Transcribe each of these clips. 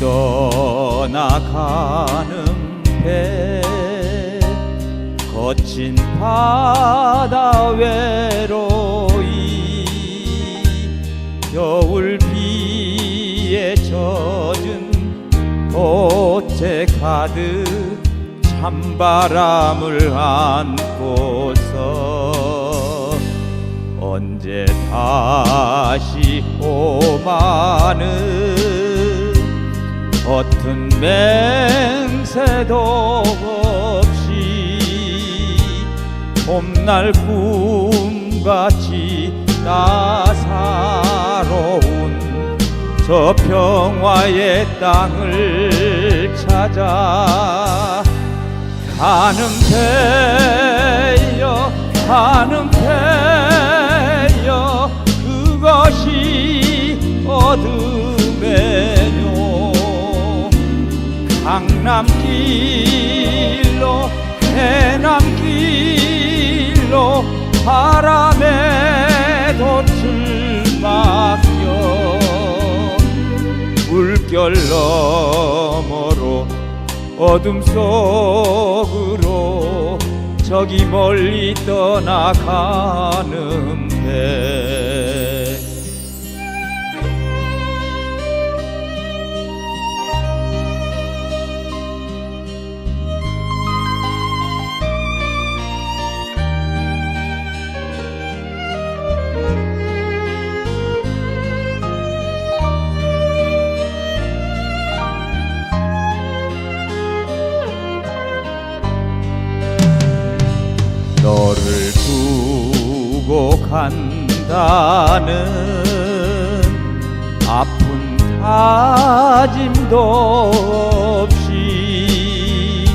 떠나가는 배 거친 바다 외로이 겨울 비에 젖은 돛에 가득 찬바람을 안고서 언제 다시 오마는 겉은 맹세도 없이 봄날 꿈같이 따사로운 저 평화의 땅을 찾아 가는 배여 가는 강남길로 해남길로 바람에 돛을 맡겨 물결 너머로 어둠 속으로 저기 멀리 떠나가는 배 너를 두고 간다는 아픈 다짐도 없이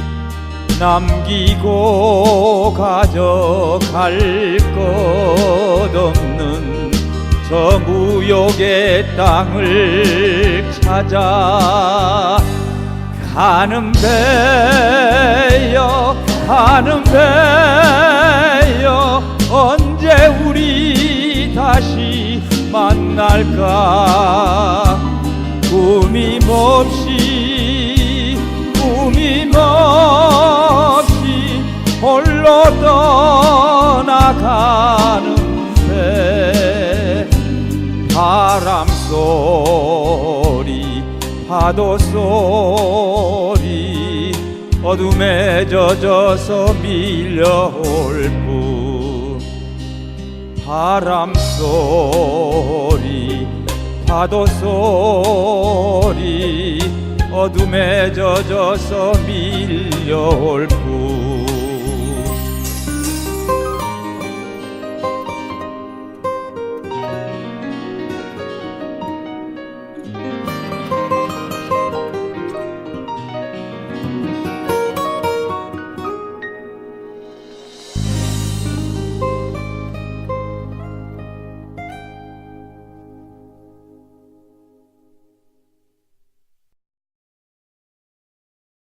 남기고 가져갈 것 없는 저 무역의 땅을 찾아 가는 배여 가는 배여 언제 우리 다시 만날까? 꾸밈 없이 꾸밈 없이 홀로 떠나가는 배 바람 소리 파도 소리 어둠에 젖어서 밀려올 뿐 바람 소리 파도 소리 어둠에 젖어서 밀려올 뿐